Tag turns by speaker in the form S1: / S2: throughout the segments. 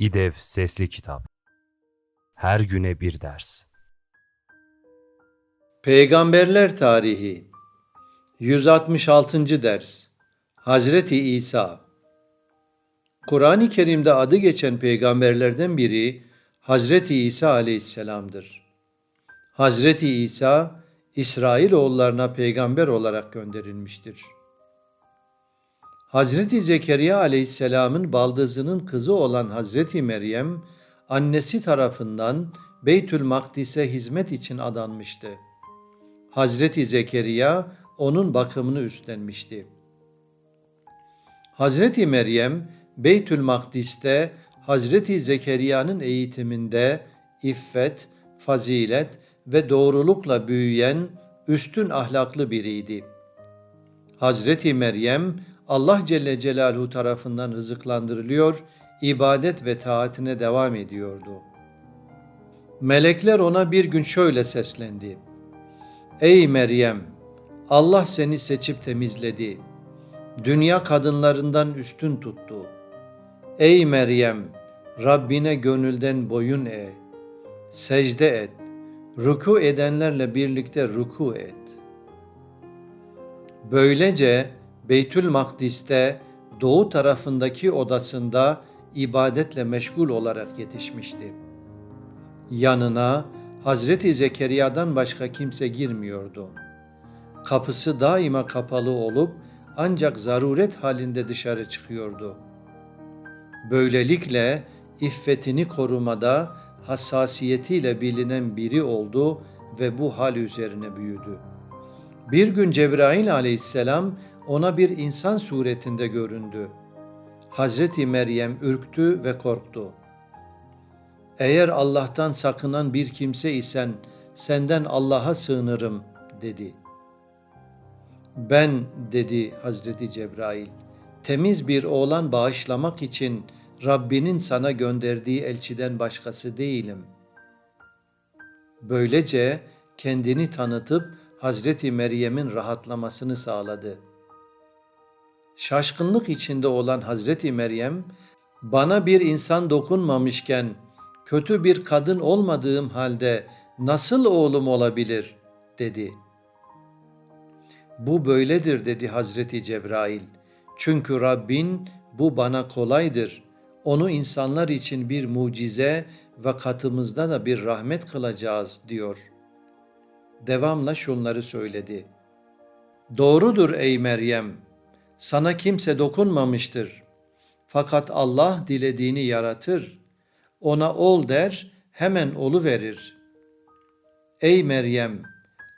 S1: İDEV Sesli Kitap Her güne bir ders
S2: Peygamberler Tarihi 166. ders Hazreti İsa Kur'an-ı Kerim'de adı geçen peygamberlerden biri Hazreti İsa aleyhisselamdır. Hazreti İsa İsrailoğullarına peygamber olarak gönderilmiştir. Hazreti Zekeriya aleyhisselamın baldızının kızı olan Hazreti Meryem, annesi tarafından Beytül Makdis'e hizmet için adanmıştı. Hazreti Zekeriya onun bakımını üstlenmişti. Hazreti Meryem Beytül Makdis'te Hazreti Zekeriya'nın eğitiminde iffet, fazilet ve doğrulukla büyüyen üstün ahlaklı biriydi. Hazreti Meryem Allah Celle Celaluhu tarafından rızıklandırılıyor, ibadet ve taatine devam ediyordu. Melekler ona bir gün şöyle seslendi. Ey Meryem! Allah seni seçip temizledi. Dünya kadınlarından üstün tuttu. Ey Meryem! Rabbine gönülden boyun eğ. Secde et. Ruku edenlerle birlikte ruku et. Böylece Beytül Makdis'te doğu tarafındaki odasında ibadetle meşgul olarak yetişmişti. Yanına Hazreti Zekeriya'dan başka kimse girmiyordu. Kapısı daima kapalı olup ancak zaruret halinde dışarı çıkıyordu. Böylelikle iffetini korumada hassasiyetiyle bilinen biri oldu ve bu hal üzerine büyüdü. Bir gün Cebrail aleyhisselam ona bir insan suretinde göründü. Hazreti Meryem ürktü ve korktu. Eğer Allah'tan sakınan bir kimse isen senden Allah'a sığınırım dedi. Ben dedi Hazreti Cebrail temiz bir oğlan bağışlamak için Rabbinin sana gönderdiği elçiden başkası değilim. Böylece kendini tanıtıp Hazreti Meryem'in rahatlamasını sağladı. Şaşkınlık içinde olan Hazreti Meryem, bana bir insan dokunmamışken, kötü bir kadın olmadığım halde nasıl oğlum olabilir? dedi. Bu böyledir dedi Hazreti Cebrail. Çünkü Rabbin bu bana kolaydır. Onu insanlar için bir mucize ve katımızda da bir rahmet kılacağız diyor. Devamla şunları söyledi. Doğrudur ey Meryem, sana kimse dokunmamıştır. Fakat Allah dilediğini yaratır. Ona ol der, hemen olu verir. Ey Meryem,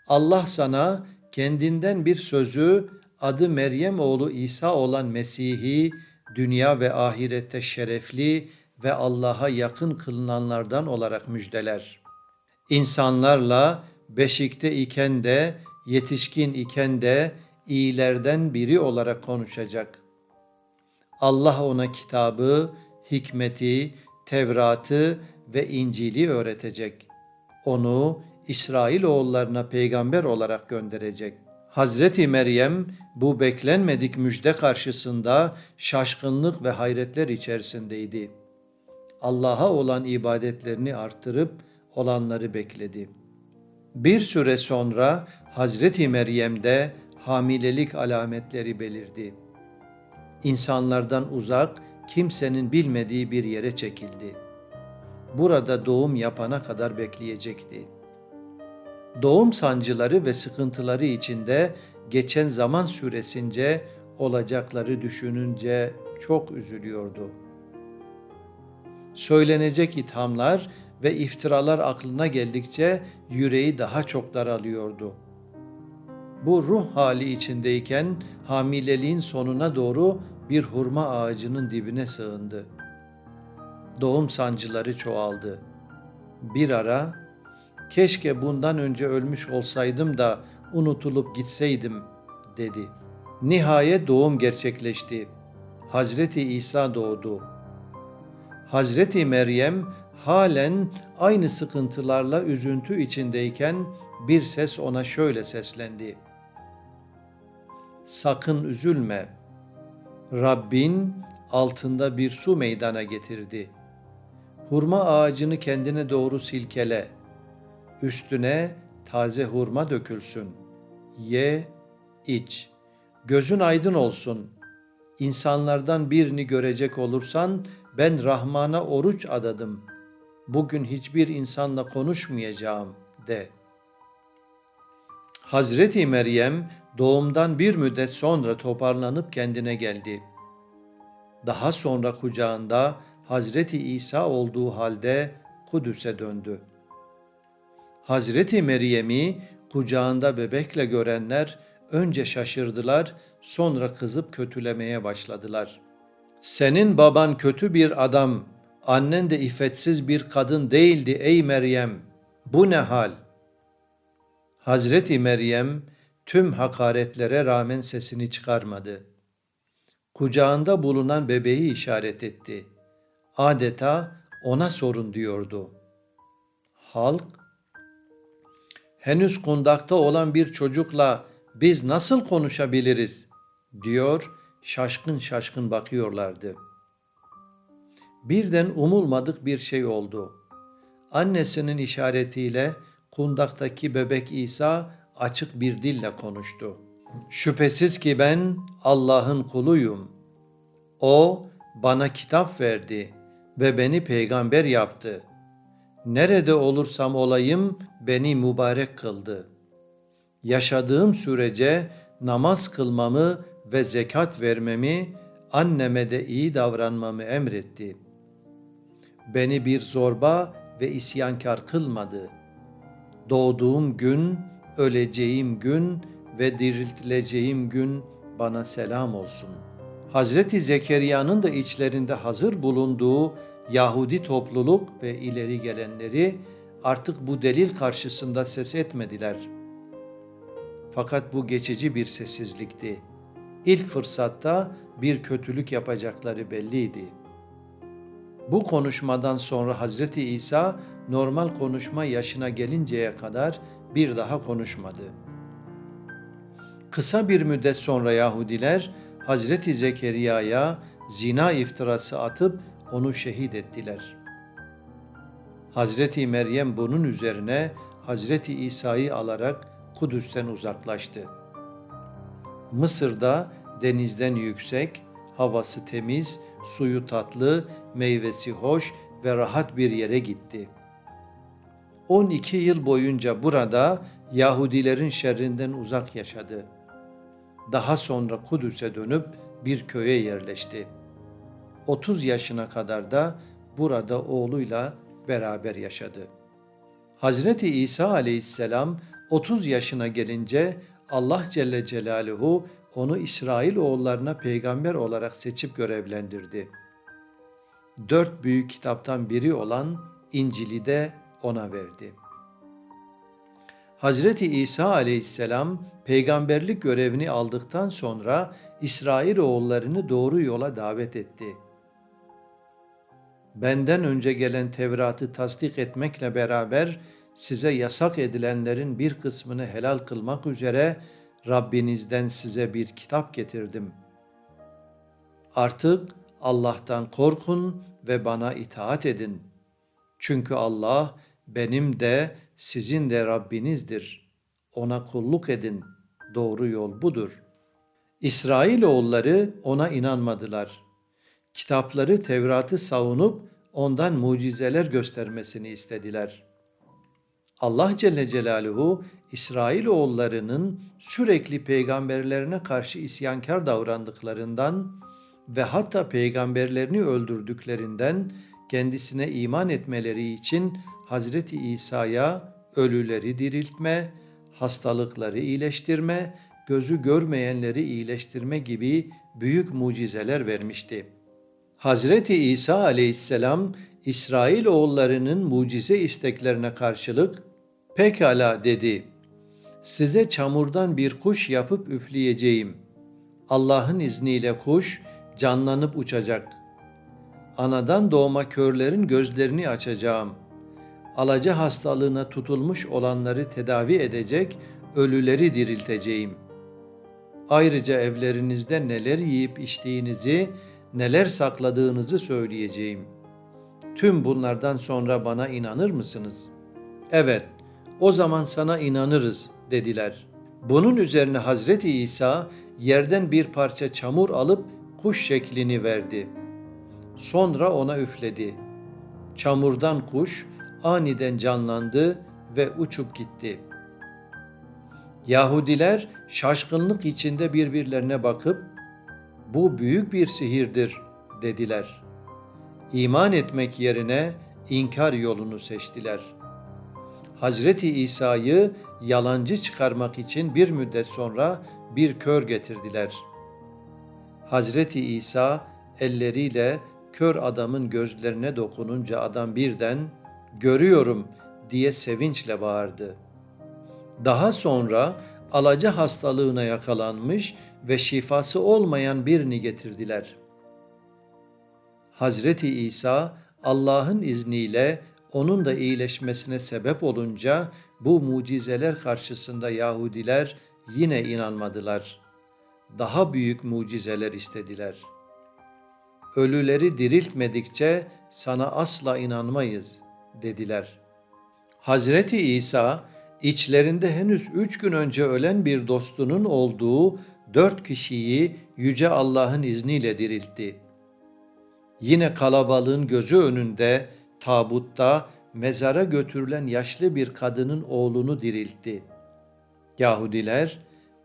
S2: Allah sana kendinden bir sözü adı Meryem oğlu İsa olan Mesih'i dünya ve ahirette şerefli ve Allah'a yakın kılınanlardan olarak müjdeler. İnsanlarla beşikte iken de, yetişkin iken de iyilerden biri olarak konuşacak. Allah ona kitabı, hikmeti, Tevrat'ı ve İncil'i öğretecek. Onu İsrailoğullarına peygamber olarak gönderecek. Hazreti Meryem bu beklenmedik müjde karşısında şaşkınlık ve hayretler içerisindeydi. Allah'a olan ibadetlerini artırıp olanları bekledi. Bir süre sonra Hazreti Meryem'de hamilelik alametleri belirdi. İnsanlardan uzak, kimsenin bilmediği bir yere çekildi. Burada doğum yapana kadar bekleyecekti. Doğum sancıları ve sıkıntıları içinde geçen zaman süresince olacakları düşününce çok üzülüyordu. Söylenecek ithamlar ve iftiralar aklına geldikçe yüreği daha çok daralıyordu. Bu ruh hali içindeyken hamileliğin sonuna doğru bir hurma ağacının dibine sığındı. Doğum sancıları çoğaldı. Bir ara keşke bundan önce ölmüş olsaydım da unutulup gitseydim dedi. Nihayet doğum gerçekleşti. Hazreti İsa doğdu. Hazreti Meryem halen aynı sıkıntılarla üzüntü içindeyken bir ses ona şöyle seslendi. Sakın üzülme. Rabbin altında bir su meydana getirdi. hurma ağacını kendine doğru silkele. Üstüne taze hurma dökülsün. Ye, iç. Gözün aydın olsun. İnsanlardan birini görecek olursan ben Rahman'a oruç adadım. Bugün hiçbir insanla konuşmayacağım de. Hazreti Meryem doğumdan bir müddet sonra toparlanıp kendine geldi. Daha sonra kucağında Hazreti İsa olduğu halde Kudüs'e döndü. Hazreti Meryem'i kucağında bebekle görenler önce şaşırdılar, sonra kızıp kötülemeye başladılar. Senin baban kötü bir adam, annen de iffetsiz bir kadın değildi ey Meryem. Bu ne hal? Hazreti Meryem tüm hakaretlere rağmen sesini çıkarmadı. Kucağında bulunan bebeği işaret etti. Adeta ona sorun diyordu. Halk henüz kundakta olan bir çocukla biz nasıl konuşabiliriz diyor şaşkın şaşkın bakıyorlardı. Birden umulmadık bir şey oldu. Annesinin işaretiyle kundaktaki bebek İsa açık bir dille konuştu. Şüphesiz ki ben Allah'ın kuluyum. O bana kitap verdi ve beni peygamber yaptı. Nerede olursam olayım beni mübarek kıldı. Yaşadığım sürece namaz kılmamı ve zekat vermemi, anneme de iyi davranmamı emretti. Beni bir zorba ve isyankar kılmadı. Doğduğum gün, öleceğim gün ve diriltileceğim gün bana selam olsun. Hazreti Zekeriya'nın da içlerinde hazır bulunduğu Yahudi topluluk ve ileri gelenleri artık bu delil karşısında ses etmediler. Fakat bu geçici bir sessizlikti. İlk fırsatta bir kötülük yapacakları belliydi. Bu konuşmadan sonra Hazreti İsa normal konuşma yaşına gelinceye kadar bir daha konuşmadı. Kısa bir müddet sonra Yahudiler Hazreti Zekeriya'ya zina iftirası atıp onu şehit ettiler. Hazreti Meryem bunun üzerine Hazreti İsa'yı alarak Kudüs'ten uzaklaştı. Mısır'da denizden yüksek, havası temiz, suyu tatlı, meyvesi hoş ve rahat bir yere gitti. 12 yıl boyunca burada Yahudilerin şerrinden uzak yaşadı. Daha sonra Kudüs'e dönüp bir köye yerleşti. 30 yaşına kadar da burada oğluyla beraber yaşadı. Hazreti İsa aleyhisselam 30 yaşına gelince Allah Celle Celaluhu onu İsrail oğullarına peygamber olarak seçip görevlendirdi. Dört büyük kitaptan biri olan İncil'i de ona verdi. Hazreti İsa aleyhisselam peygamberlik görevini aldıktan sonra İsrail oğullarını doğru yola davet etti. Benden önce gelen Tevrat'ı tasdik etmekle beraber size yasak edilenlerin bir kısmını helal kılmak üzere Rabbinizden size bir kitap getirdim. Artık Allah'tan korkun ve bana itaat edin. Çünkü Allah benim de sizin de Rabbinizdir. Ona kulluk edin. Doğru yol budur. İsrailoğulları ona inanmadılar. Kitapları Tevrat'ı savunup ondan mucizeler göstermesini istediler. Allah Celle Celaluhu İsrailoğullarının sürekli peygamberlerine karşı isyankar davrandıklarından ve hatta peygamberlerini öldürdüklerinden kendisine iman etmeleri için Hazreti İsa'ya ölüleri diriltme, hastalıkları iyileştirme, gözü görmeyenleri iyileştirme gibi büyük mucizeler vermişti. Hazreti İsa aleyhisselam İsrail oğullarının mucize isteklerine karşılık pekala dedi. Size çamurdan bir kuş yapıp üfleyeceğim. Allah'ın izniyle kuş canlanıp uçacak. Anadan doğma körlerin gözlerini açacağım. Alaca hastalığına tutulmuş olanları tedavi edecek, ölüleri dirilteceğim. Ayrıca evlerinizde neler yiyip içtiğinizi, neler sakladığınızı söyleyeceğim. Tüm bunlardan sonra bana inanır mısınız? Evet, o zaman sana inanırız dediler. Bunun üzerine Hazreti İsa yerden bir parça çamur alıp kuş şeklini verdi. Sonra ona üfledi. Çamurdan kuş aniden canlandı ve uçup gitti. Yahudiler şaşkınlık içinde birbirlerine bakıp bu büyük bir sihirdir dediler. İman etmek yerine inkar yolunu seçtiler. Hazreti İsa'yı yalancı çıkarmak için bir müddet sonra bir kör getirdiler. Hazreti İsa elleriyle kör adamın gözlerine dokununca adam birden görüyorum diye sevinçle bağırdı. Daha sonra alaca hastalığına yakalanmış ve şifası olmayan birini getirdiler. Hazreti İsa Allah'ın izniyle onun da iyileşmesine sebep olunca bu mucizeler karşısında Yahudiler yine inanmadılar. Daha büyük mucizeler istediler. Ölüleri diriltmedikçe sana asla inanmayız dediler. Hazreti İsa içlerinde henüz üç gün önce ölen bir dostunun olduğu dört kişiyi Yüce Allah'ın izniyle diriltti. Yine kalabalığın gözü önünde tabutta mezara götürülen yaşlı bir kadının oğlunu diriltti. Yahudiler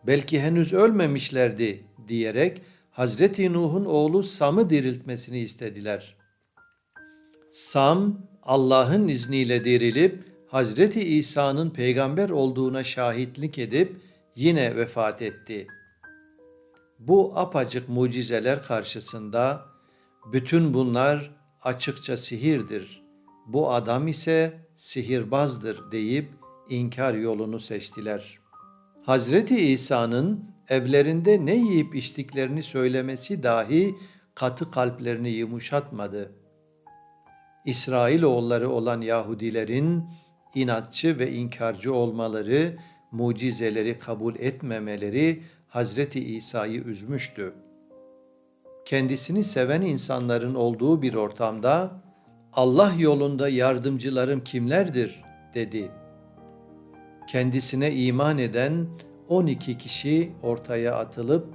S2: belki henüz ölmemişlerdi diyerek Hazreti Nuh'un oğlu Sam'ı diriltmesini istediler. Sam Allah'ın izniyle dirilip Hazreti İsa'nın peygamber olduğuna şahitlik edip yine vefat etti. Bu apacık mucizeler karşısında bütün bunlar açıkça sihirdir. Bu adam ise sihirbazdır deyip inkar yolunu seçtiler. Hazreti İsa'nın evlerinde ne yiyip içtiklerini söylemesi dahi katı kalplerini yumuşatmadı. İsrailoğulları olan Yahudilerin inatçı ve inkarcı olmaları, mucizeleri kabul etmemeleri Hazreti İsa'yı üzmüştü. Kendisini seven insanların olduğu bir ortamda Allah yolunda yardımcılarım kimlerdir dedi. Kendisine iman eden 12 kişi ortaya atılıp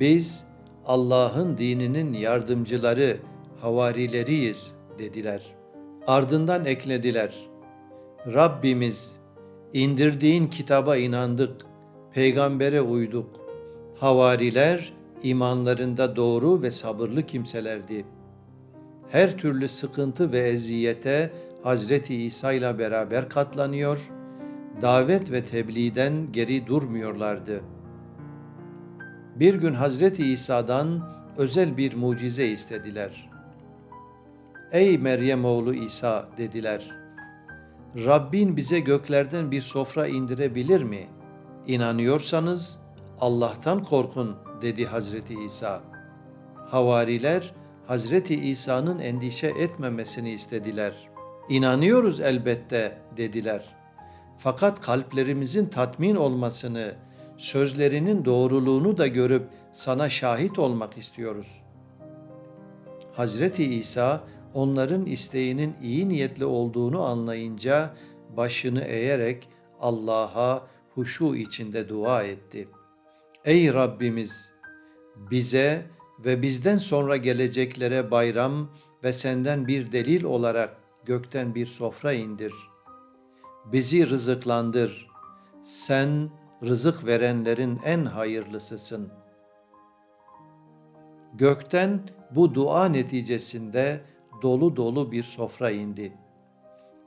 S2: biz Allah'ın dininin yardımcıları, havarileriyiz dediler. Ardından eklediler. Rabbimiz indirdiğin kitaba inandık, peygambere uyduk. Havariler imanlarında doğru ve sabırlı kimselerdi. Her türlü sıkıntı ve eziyete Hazreti İsa ile beraber katlanıyor, davet ve tebliğden geri durmuyorlardı. Bir gün Hazreti İsa'dan özel bir mucize istediler. Ey Meryem oğlu İsa dediler. Rabbin bize göklerden bir sofra indirebilir mi? İnanıyorsanız Allah'tan korkun dedi Hazreti İsa. Havariler Hazreti İsa'nın endişe etmemesini istediler. İnanıyoruz elbette dediler. Fakat kalplerimizin tatmin olmasını, sözlerinin doğruluğunu da görüp sana şahit olmak istiyoruz. Hazreti İsa onların isteğinin iyi niyetli olduğunu anlayınca başını eğerek Allah'a huşu içinde dua etti. Ey Rabbimiz! Bize ve bizden sonra geleceklere bayram ve senden bir delil olarak gökten bir sofra indir. Bizi rızıklandır. Sen rızık verenlerin en hayırlısısın. Gökten bu dua neticesinde dolu dolu bir sofra indi.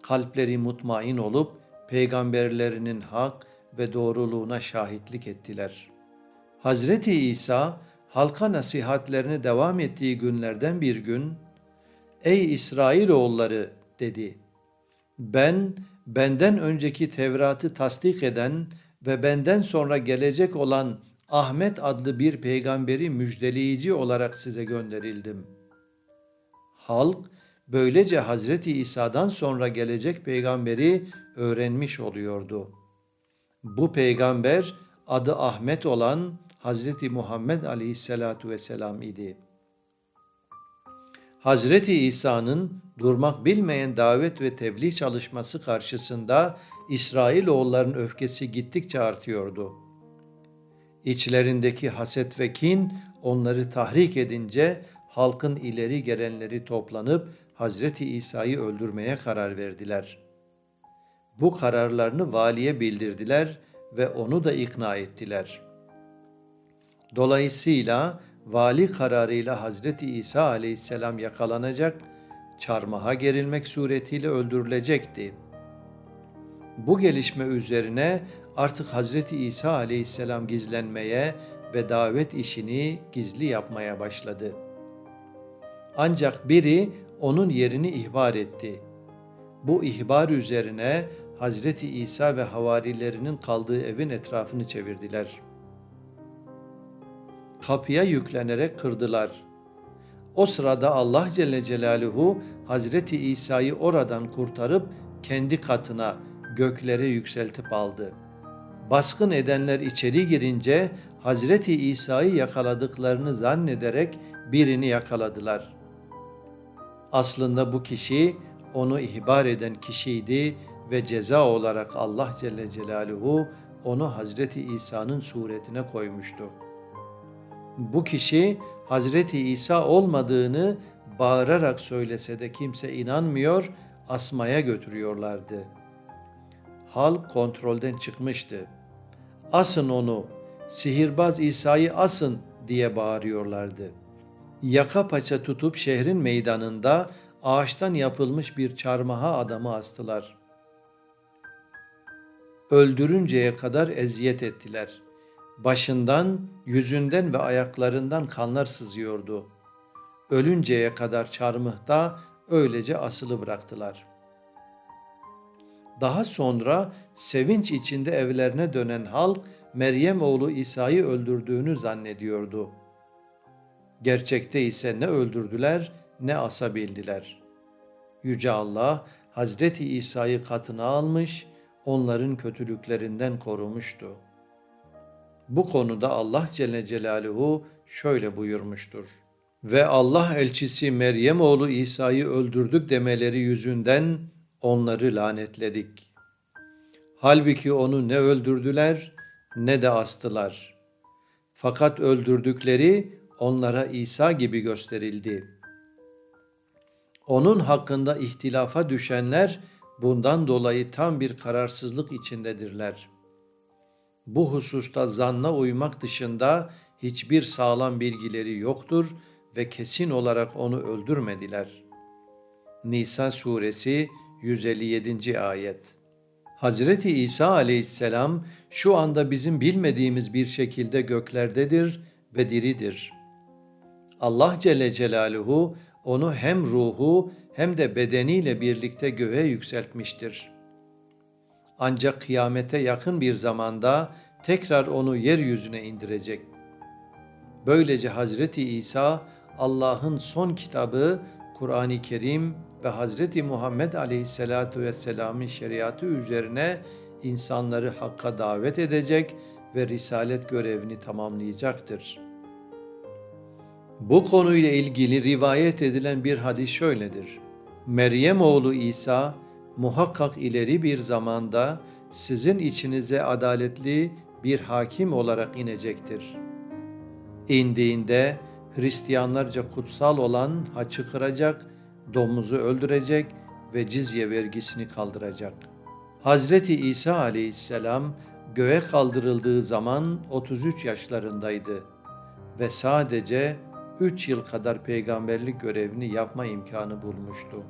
S2: Kalpleri mutmain olup peygamberlerinin hak ve doğruluğuna şahitlik ettiler. Hazreti İsa halka nasihatlerine devam ettiği günlerden bir gün Ey İsrailoğulları dedi. Ben benden önceki Tevrat'ı tasdik eden ve benden sonra gelecek olan Ahmet adlı bir peygamberi müjdeleyici olarak size gönderildim. Halk böylece Hazreti İsa'dan sonra gelecek peygamberi öğrenmiş oluyordu. Bu peygamber adı Ahmet olan Hazreti Muhammed Aleyhisselatu Vesselam idi. Hazreti İsa'nın durmak bilmeyen davet ve tebliğ çalışması karşısında İsrailoğulların öfkesi gittikçe artıyordu. İçlerindeki haset ve kin onları tahrik edince halkın ileri gelenleri toplanıp Hazreti İsa'yı öldürmeye karar verdiler. Bu kararlarını valiye bildirdiler ve onu da ikna ettiler. Dolayısıyla vali kararıyla Hazreti İsa aleyhisselam yakalanacak, çarmıha gerilmek suretiyle öldürülecekti. Bu gelişme üzerine artık Hazreti İsa aleyhisselam gizlenmeye ve davet işini gizli yapmaya başladı. Ancak biri onun yerini ihbar etti. Bu ihbar üzerine Hazreti İsa ve havarilerinin kaldığı evin etrafını çevirdiler. Kapıya yüklenerek kırdılar. O sırada Allah Celle Celaluhu Hazreti İsa'yı oradan kurtarıp kendi katına göklere yükseltip aldı. Baskın edenler içeri girince Hazreti İsa'yı yakaladıklarını zannederek birini yakaladılar. Aslında bu kişi onu ihbar eden kişiydi ve ceza olarak Allah Celle Celaluhu onu Hazreti İsa'nın suretine koymuştu. Bu kişi Hazreti İsa olmadığını bağırarak söylese de kimse inanmıyor, asmaya götürüyorlardı. Hal kontrolden çıkmıştı. Asın onu, sihirbaz İsa'yı asın diye bağırıyorlardı. Yaka paça tutup şehrin meydanında ağaçtan yapılmış bir çarmıha adamı astılar. Öldürünceye kadar eziyet ettiler. Başından, yüzünden ve ayaklarından kanlar sızıyordu. Ölünceye kadar çarmıhta öylece asılı bıraktılar. Daha sonra sevinç içinde evlerine dönen halk Meryem oğlu İsa'yı öldürdüğünü zannediyordu. Gerçekte ise ne öldürdüler ne asabildiler. Yüce Allah Hazreti İsa'yı katına almış, onların kötülüklerinden korumuştu. Bu konuda Allah Celle Celaluhu şöyle buyurmuştur. Ve Allah elçisi Meryem oğlu İsa'yı öldürdük demeleri yüzünden onları lanetledik. Halbuki onu ne öldürdüler ne de astılar. Fakat öldürdükleri onlara İsa gibi gösterildi. Onun hakkında ihtilafa düşenler bundan dolayı tam bir kararsızlık içindedirler. Bu hususta zanna uymak dışında hiçbir sağlam bilgileri yoktur ve kesin olarak onu öldürmediler. Nisa suresi 157. ayet. Hazreti İsa aleyhisselam şu anda bizim bilmediğimiz bir şekilde göklerdedir ve diridir. Allah Celle Celaluhu onu hem ruhu hem de bedeniyle birlikte göğe yükseltmiştir. Ancak kıyamete yakın bir zamanda tekrar onu yeryüzüne indirecek. Böylece Hazreti İsa Allah'ın son kitabı Kur'an-ı Kerim ve Hazreti Muhammed Aleyhisselatü Vesselam'ın şeriatı üzerine insanları hakka davet edecek ve risalet görevini tamamlayacaktır. Bu konuyla ilgili rivayet edilen bir hadis şöyledir. Meryem oğlu İsa muhakkak ileri bir zamanda sizin içinize adaletli bir hakim olarak inecektir. İndiğinde Hristiyanlarca kutsal olan haçı kıracak, domuzu öldürecek ve cizye vergisini kaldıracak. Hazreti İsa aleyhisselam göğe kaldırıldığı zaman 33 yaşlarındaydı ve sadece 3 yıl kadar peygamberlik görevini yapma imkanı bulmuştu.